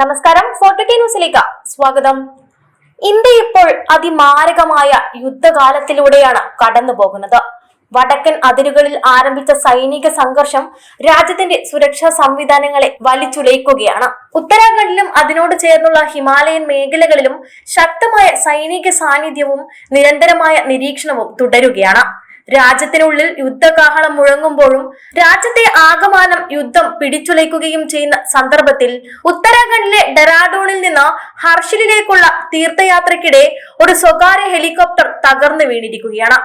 നമസ്കാരം. ഫോർട്ടി ന്യൂസിലേക്ക് സ്വാഗതം. ഇന്ത്യ ഇപ്പോൾ അതിമാരകമായ യുദ്ധകാലത്തിലൂടെയാണ് കടന്നു പോകുന്നത്. വടക്കൻ അതിരുകളിൽ ആരംഭിച്ച സൈനിക സംഘർഷം രാജ്യത്തിന്റെ സുരക്ഷാ സംവിധാനങ്ങളെ വലിച്ചുലയിക്കുകയാണ്. ഉത്തരാഖണ്ഡിലും അതിനോട് ചേർന്നുള്ള ഹിമാലയൻ മേഖലകളിലും ശക്തമായ സൈനിക സാന്നിധ്യവും നിരന്തരമായ നിരീക്ഷണവും തുടരുകയാണ്. രാജ്യത്തിനുള്ളിൽ യുദ്ധകാഹളം മുഴങ്ങുമ്പോഴും രാജ്യത്തെ ആകമാനം യുദ്ധം പിടിച്ചുലയ്ക്കുകയും ചെയ്യുന്ന സന്ദർഭത്തിൽ ഉത്തരാഖണ്ഡിലെ ഡെറാഡൂണിൽ നിന്ന് ഹർഷിലിലേക്കുള്ള തീർത്ഥയാത്രയ്ക്കിടെ ഒരു സ്വകാര്യ ഹെലികോപ്റ്റർ തകർന്നു വീണിരിക്കുകയാണ്.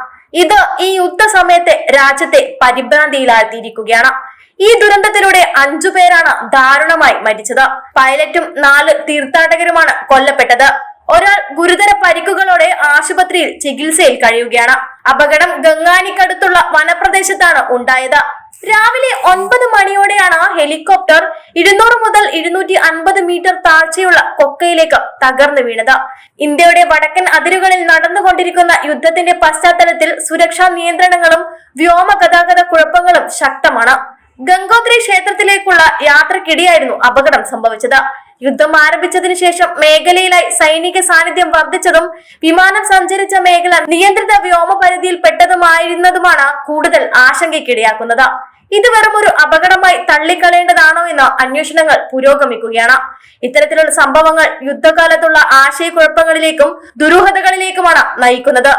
ഇത് ഈ യുദ്ധ സമയത്തെ രാജ്യത്തെ പരിഭ്രാന്തിയിലാഴ്ത്തിയിരിക്കുകയാണ്. ഈ ദുരന്തത്തിലൂടെ അഞ്ചു പേരാണ് ദാരുണമായി മരിച്ചത്. പൈലറ്റും നാല് തീർത്ഥാടകരുമാണ് കൊല്ലപ്പെട്ടത്. പരിക്കുകളോടെ ആശുപത്രിയിൽ ചികിത്സയിൽ കഴിയുകയാണ്. അപകടം ഗംഗാനിക്കടുത്തുള്ള വനപ്രദേശത്താണ് ഉണ്ടായത്. രാവിലെ ഒൻപത് മണിയോടെയാണ് ഹെലികോപ്റ്റർ ഇരുന്നൂറ് മുതൽ ഇരുന്നൂറ്റി അൻപത് മീറ്റർ താഴ്ചയുള്ള കൊക്കയിലേക്ക് തകർന്നു വീണത്. ഇന്ത്യയുടെ വടക്കൻ അതിരുകളിൽ നടന്നുകൊണ്ടിരിക്കുന്ന യുദ്ധത്തിന്റെ പശ്ചാത്തലത്തിൽ സുരക്ഷാ നിയന്ത്രണങ്ങളും വ്യോമ ഗതാഗത കുഴപ്പങ്ങളും ശക്തമാണ്. ഗംഗോത്രി ക്ഷേത്രത്തിലേക്കുള്ള യാത്രക്കിടെയായിരുന്നു അപകടം സംഭവിച്ചത്. യുദ്ധം ആരംഭിച്ചതിനു ശേഷം മേഖലയിലായി സൈനിക സാന്നിധ്യം വർദ്ധിച്ചതും വിമാനം സഞ്ചരിച്ച മേഖല നിയന്ത്രിത വ്യോമ പരിധിയിൽ പെട്ടതുമായിരുന്നതുമാണ് കൂടുതൽ ആശങ്കയ്ക്കിടയാക്കുന്നത്. ഇത് വെറും ഒരു അപകടമായി തള്ളിക്കളയേണ്ടതാണോ എന്ന അന്വേഷണങ്ങൾ പുരോഗമിക്കുകയാണ്. ഇത്തരത്തിലുള്ള സംഭവങ്ങൾ യുദ്ധകാലത്തുള്ള ആശയക്കുഴപ്പങ്ങളിലേക്കും ദുരൂഹതകളിലേക്കുമാണ് നയിക്കുന്നത്.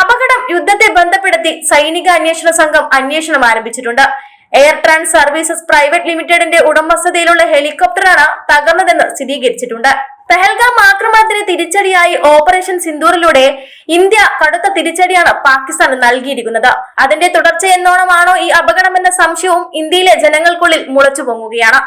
അപകടം യുദ്ധത്തെ ബന്ധപ്പെടുത്തി സൈനിക അന്വേഷണ സംഘം അന്വേഷണം ആരംഭിച്ചിട്ടുണ്ട്. എയർ ട്രാൻസ് സർവീസസ് പ്രൈവറ്റ് ലിമിറ്റഡിന്റെ ഉടമസ്ഥതയിലുള്ള ഹെലികോപ്റ്ററാണ് തകർന്നതെന്ന് സ്ഥിരീകരിച്ചിട്ടുണ്ട്. പെഹൽഗാം ആക്രമണത്തിന് തിരിച്ചടിയായി ഓപ്പറേഷൻ സിന്ദൂറിലൂടെ ഇന്ത്യ കടുത്ത തിരിച്ചടിയാണ് പാകിസ്ഥാന് നൽകിയിരിക്കുന്നത്. അതിന്റെ തുടർച്ചയെന്നോണമാണോ ഈ അപകടമെന്ന സംശയവും ഇന്ത്യയിലെ ജനങ്ങൾക്കുള്ളിൽ മുളച്ചു പൊങ്ങുകയാണ്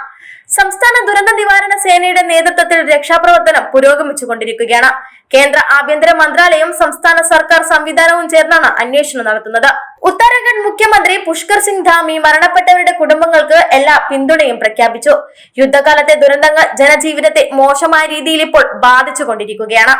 സംസ്ഥാന ദുരന്ത നിവാരണ സേനയുടെ നേതൃത്വത്തിൽ രക്ഷാപ്രവർത്തനം പുരോഗമിച്ചുകൊണ്ടിരിക്കുകയാണ്. കേന്ദ്ര ആഭ്യന്തര മന്ത്രാലയവും സംസ്ഥാന സർക്കാർ സംവിധാനവും ചേർന്നാണ് അന്വേഷണം നടത്തുന്നത്. ഉത്തരാഖണ്ഡ് മുഖ്യമന്ത്രി പുഷ്കർ സിംഗ് ധാമി മരണപ്പെട്ടവരുടെ കുടുംബങ്ങൾക്ക് എല്ലാ പിന്തുണയും പ്രഖ്യാപിച്ചു. യുദ്ധകാലത്തെ ദുരന്തങ്ങൾ ജനജീവിതത്തെ മോശമായ രീതിയിൽ ഇപ്പോൾ ബാധിച്ചുകൊണ്ടിരിക്കുകയാണ്.